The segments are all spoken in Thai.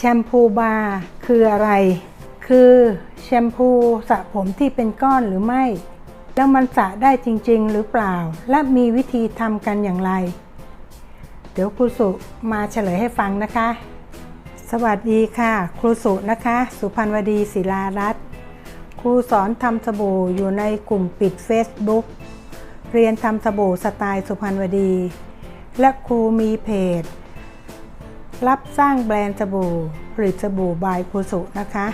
แชมพูบาร์คืออะไร คือแชมพูสระผมที่เป็นก้อนหรือไม่ แล้วมันสระได้จริง ๆ หรือเปล่า และมีวิธีทำกันอย่างไร เดี๋ยวครูสุมาเฉลยให้ฟังนะคะ สวัสดีค่ะ ครูสุนะคะ สุพันวดีศิลารัตน์ครูสอนทำสบู่อยู่ในกลุ่มปิด Facebook เรียนทำสบู่สไตล์สุพรรณวดี และครูมีเพจ รับสร้างแบรนด์สบู่ผลิตสบู่บายครูสุนะคะ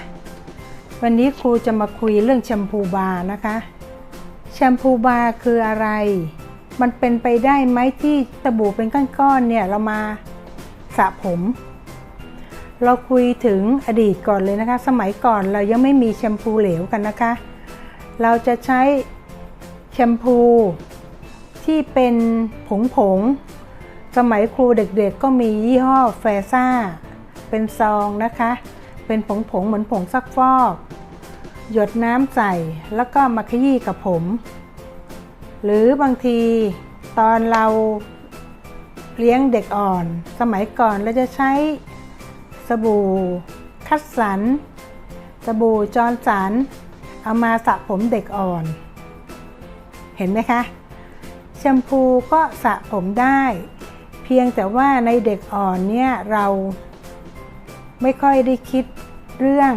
วันนี้ครูจะมาคุยเรื่องแชมพูบาร์นะคะ แชมพูบาร์คืออะไร มันเป็นไปได้ไหมที่สบู่เป็นก้อนๆเนี่ยเรามาสระผม เราคุยถึงอดีตก่อนเลยนะคะ สมัยก่อนเรายังไม่มีแชมพูเหลวกันนะคะ เราจะใช้แชมพูที่เป็นผงผง สมัยครูเด็กๆก็มียี่ห้อแฟซ่า เป็นซองนะคะ เป็นผงๆเหมือนผงซักฟอก หยดน้ำใส่แล้วก็มาขยี้กับผม หรือบางทีตอนเราเลี้ยงเด็กอ่อน สมัยก่อนเราจะใช้สบู่คัดสัน สบู่จอร์นสัน เอามาสระผมเด็กอ่อน เห็นไหมคะ แชมพูก็สระผมได้ เพียงแต่ว่าในเด็กอ่อนเนี่ยเราไม่ค่อยได้คิดเรื่อง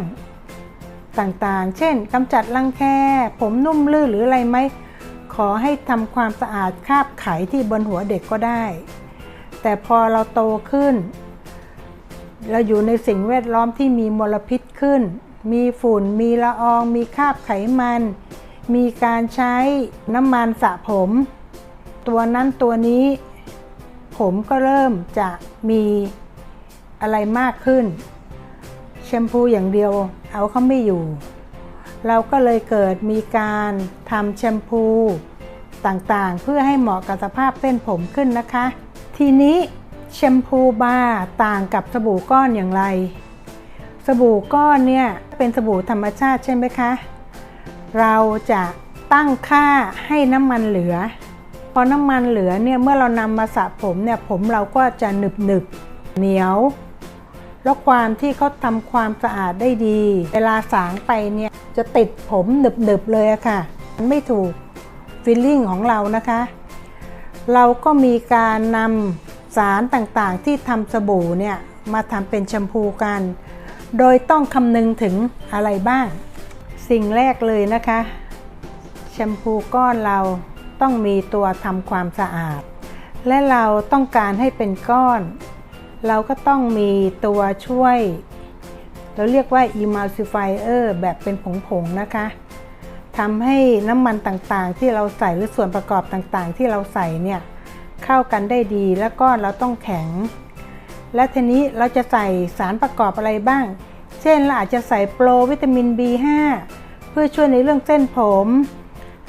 ต่างๆ เช่นกำจัดรังแค ผมนุ่มลื่นหรืออะไรไหม ขอให้ทำความสะอาดคราบไขที่บนหัวเด็กก็ได้ แต่พอเราโตขึ้น เราอยู่ในสิ่งแวดล้อมที่มีมลพิษขึ้น มีฝุ่น มีละออง มีคราบไขมัน มีการใช้น้ำมันสระผม ตัวนั้นตัวนี้ ผมก็เริ่มจะมีอะไรมากขึ้น แชมพูอย่างเดียวเอาเขาไม่อยู่ เราก็เลยเกิดมีการทำแชมพูต่างๆ เพื่อให้เหมาะกับสภาพเส้นผมขึ้นนะคะ ทีนี้แชมพูบาร์ต่างกับสบู่ก้อนอย่างไร สบู่ก้อนเนี่ยเป็นสบู่ธรรมชาติใช่ไหมคะ เราจะตั้งค่าให้น้ำมันเหลือ อน้ำมันเหลือเนี่ยเมื่อเรานำมาสระผมเนี่ยผมเราก็จะหนึบหนึบเหนียว แล้วความที่เขาทำความสะอาดได้ดี เวลาสางไปเนี่ยจะติดผมหนึบหนึบเลยอะค่ะมันไม่ถูกฟีลลิ่งของเรานะคะ เราก็มีการนำสารต่างๆที่ทำสบู่เนี่ยมาทำเป็นแชมพูกัน โดยต้องคำนึงถึงอะไรบ้าง สิ่งแรกเลยนะคะ แชมพูก้อนเรา ต้องมีตัวทำความสะอาด และเราต้องการให้เป็นก้อน เราก็ต้องมีตัวช่วย เราเรียกว่า emulsifier แบบเป็นผงๆนะคะทำให้น้ำมันต่างๆ ที่เราใส่หรือส่วนประกอบต่างๆ ที่เราใส่เนี่ยเข้ากันได้ดีแล้วก็เราต้องแข็ง และทีนี้เราจะใส่สารประกอบอะไรบ้าง เช่นเราอาจจะใส่โปรวิตามิน B5 เพื่อช่วยในเรื่องเส้นผม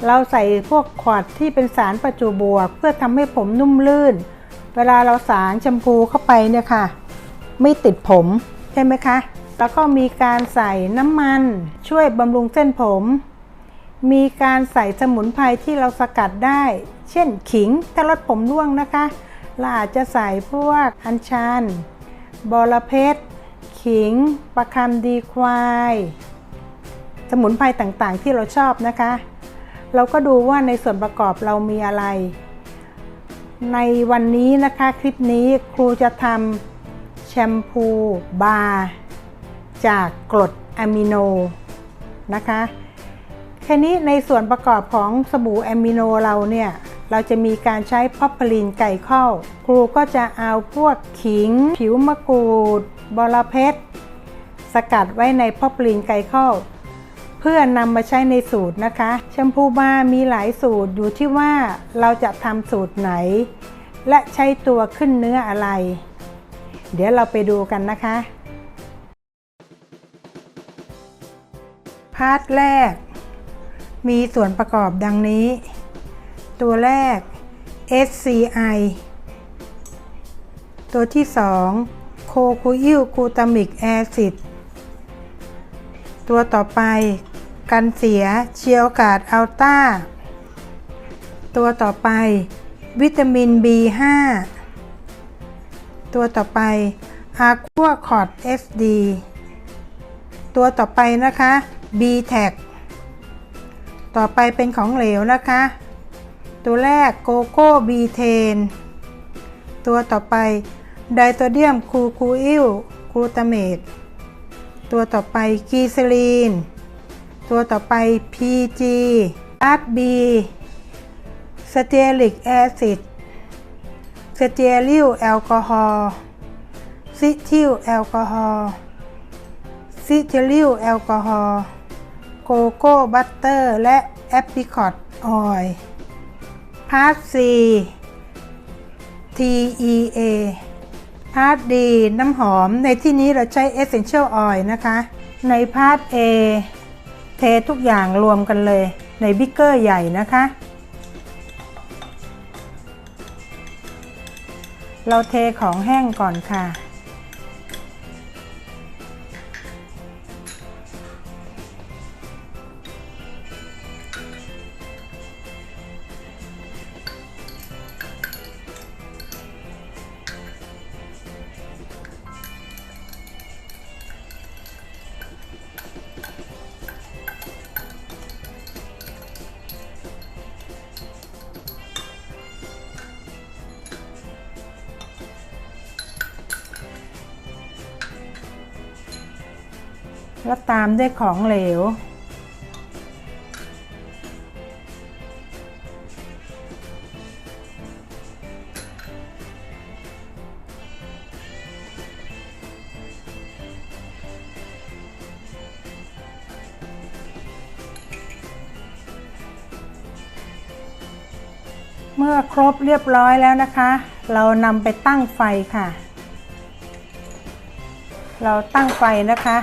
เราใส่พวกขวดที่เป็นสารประจุบวก เพื่อทำให้ผมนุ่มลื่น เวลาเราสางแชมพูเข้าไปเนี่ยค่ะ ไม่ติดผมใช่ไหมคะ แล้วก็มีการใส่น้ำมันช่วยบำรุงเส้นผม มีการใส่สมุนไพรที่เราสกัดได้ เช่นขิงถ้าลดผมร่วงนะคะเราอาจจะใส่พวกอัญชันบอระเพ็ดขิงประคำดีควาย สมุนไพรต่างๆที่เราชอบนะคะ เราก็ดูว่าในส่วนประกอบเรามีอะไร ในวันนี้นะคะคลิปนี้ครูจะทำแชมพูบาร์จากกรดอะมิโนนะคะแค่นี้ในส่วนประกอบของสบู่อะมิโนเราเนี่ยเราจะมีการใช้พอปพลีนไก่ข้าวครูก็จะเอาพวกขิง ผิวมะกรูด บอระเพ็ดสกัดไว้ในพอปพลีนไก่ข้าว เพื่อนำมาใช้ในสูตรนะคะ แชมพูบามีหลายสูตรอยู่ที่ว่าเราจะทำสูตรไหน และใช้ตัวขึ้นเนื้ออะไร เดี๋ยวเราไปดูกันนะคะ พาร์ทแรก มีส่วนประกอบดังนี้ ตัวแรก SCI ตัวที่ 2 โคคูอิลกูตามิกแอซิด ตัวต่อไป กันเสียเชียวกาดอัลต้า ตัวต่อไป วิตามิน B5 ตัวต่อไป Aqua Cord SD ตัวต่อไปนะคะ B Tag ต่อไปเป็นของเหลวนะคะ ตัวแรกโกโก้บีเทนตัวต่อไปไดโตเดียมคูคูอิลกลูตาเมตตัวต่อไปกีซลีน ตัวต่อไป PG อาร์บีสเตียริกแอซิดสเตียริลแอลกอฮอล์ซิทิลแอลกอฮอล์ซิทิลิลแอลกอฮอล์โกโก้บัตเตอร์และแอปริคอตออยล์พาร์ท C TEA พาร์ท D น้ำหอมในที่นี้เราใช้ Essential Oil นะคะ ในพาร์ท A เททุกอย่างรวมกันเลยในบิ๊กเกอร์ใหญ่นะคะ เราเทของแห้งก่อนค่ะ แล้วตามด้วยของเหลว เมื่อครบเรียบร้อยแล้วนะคะ เรานำไปตั้งไฟค่ะ เราตั้งไฟนะคะ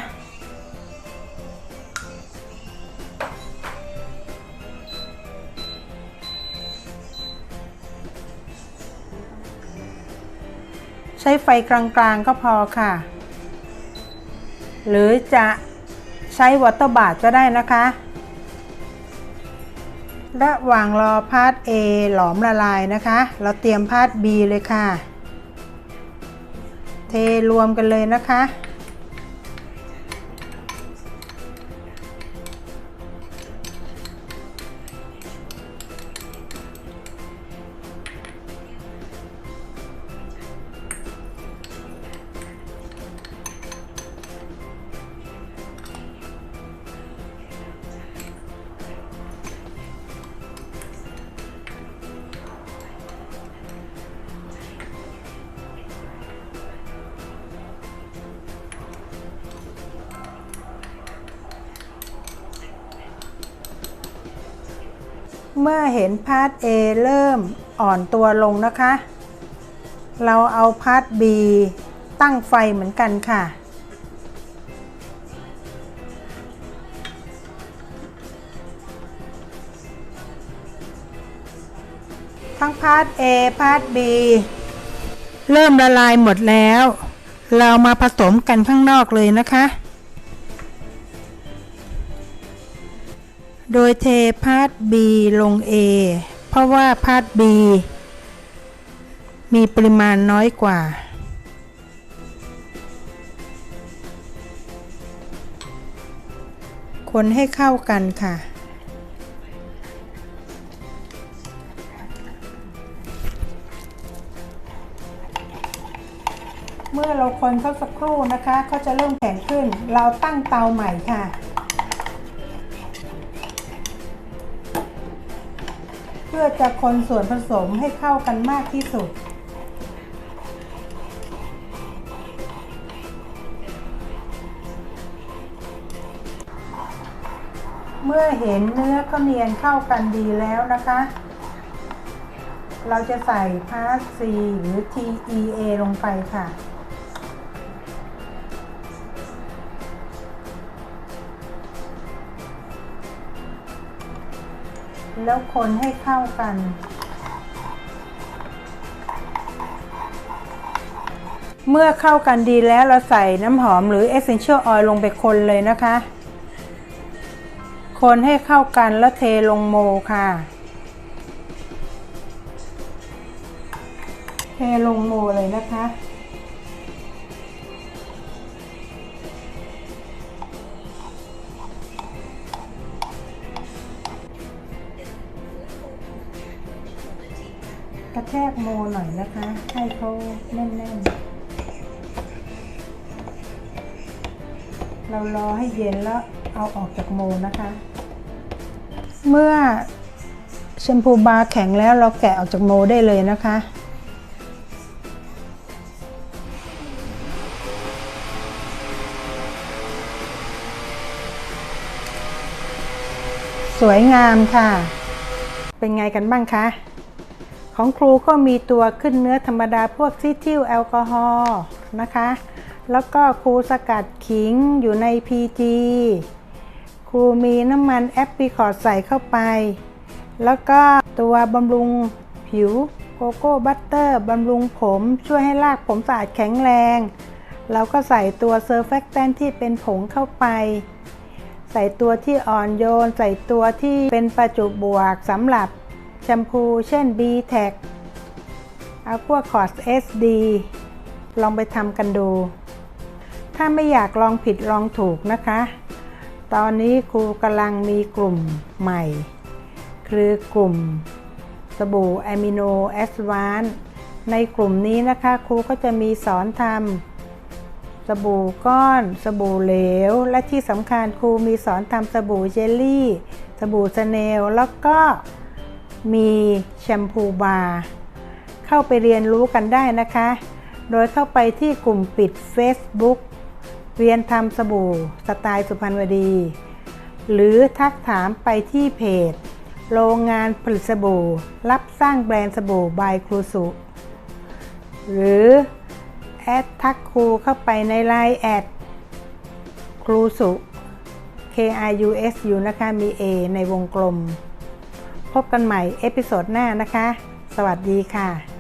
ช้ไฟกลางๆก็พอค่ะ หรือจะใช้วอเตอร์บาทก็ได้นะคะ ระหว่างรอพาร์ท A หลอมละลายนะคะ เราเตรียมพาร์ท B เลยค่ะ เทรวมกันเลยนะคะ เมื่อเห็นพาร์ท A เริ่มอ่อนตัวลงนะคะ เราเอาพาร์ท B ตั้งไฟเหมือนกันค่ะ ทั้งพาร์ท A พาร์ท B เริ่มละลายหมดแล้ว เรามาผสมกันข้างนอกเลยนะคะ โดยเทพาร์ท B ลง A เพราะว่าพาร์ท B มีปริมาณน้อยกว่า คนให้เข้ากันค่ะ เมื่อเราคนเขาสักครู่นะคะเขาจะเริ่มแข็งขึ้น เราตั้งเตาใหม่ค่ะ พื่อจะคนส่วนผสมให้เข้ากันมากที่สุด เมื่อเห็นเนื้อข้าวเนียนเข้ากันดีแล้วนะคะ เราจะใส่พาสซีหรือ TEA ลงไปค่ะ แล้วคนให้เข้ากัน เมื่อเข้ากันดีแล้วเราใส่น้ำหอมหรือ Essential Oil ลงไปคนเลยนะคะ คนให้เข้ากันแล้วเทลงโมค่ะ เทลงโมเลยนะคะ ระแทกโมหน่อยนะคะ ให้เขาแน่นๆ เรารอให้เย็นแล้วเอาออกจากโมนะคะ เมื่อแชมพูบาร์แข็งแล้วเราแกะออกจากโมได้เลยนะคะสวยงามค่ะ เป็นไงกันบ้างคะ ของครูก็มีตัวขึ้นเนื้อธรรมดาพวกซิทิลแอลกอฮอล์นะคะ แล้วก็ครูสกัดขิงอยู่ใน PG ครูมีน้ำมันแอปริคอตใส่เข้าไป แล้วก็ตัวบำรุงผิวโกโก้บัตเตอร์บำรุงผมช่วยให้รากผมสะอาดแข็งแรง เราก็ใส่ตัวเซอร์แฟกแตนที่เป็นผงเข้าไป ใส่ตัวที่อ่อนโยน ใส่ตัวที่เป็นประจุบวกสำหรับ แชมพูเช่น b t a c เอาพวกคอร์ส SD ลองไปทำกันดู ถ้าไม่อยากลองผิดลองถูกนะคะ ตอนนี้ครูกำลังมีกลุ่มใหม่ คือกลุ่มสบู่อะมิโนแอสวานในกลุ่มนี้นะคะครูก็จะมีสอนทำสบู่ก้อน สบู่เหลว และที่สำคัญครูมีสอนทำสบู่เจลลี่ สบู่สเนลแล้วก็ มีแชมพูบาร์เข้าไปเรียนรู้กันได้นะคะ โดยเข้าไปที่กลุ่มปิด Facebook เรียนทำสบู่สไตล์สุพรรณวดี หรือทักถามไปที่เพจ โรงงานผลิตสบู่ รับสร้างแบรนด์สบู่บายครูสุ หรือแอดทักครูเข้าไปในไลน์แอดครูสุ K I U S U นะคะมี A ในวงกลม พบกันใหม่เอพิโซดหน้านะคะ สวัสดีค่ะ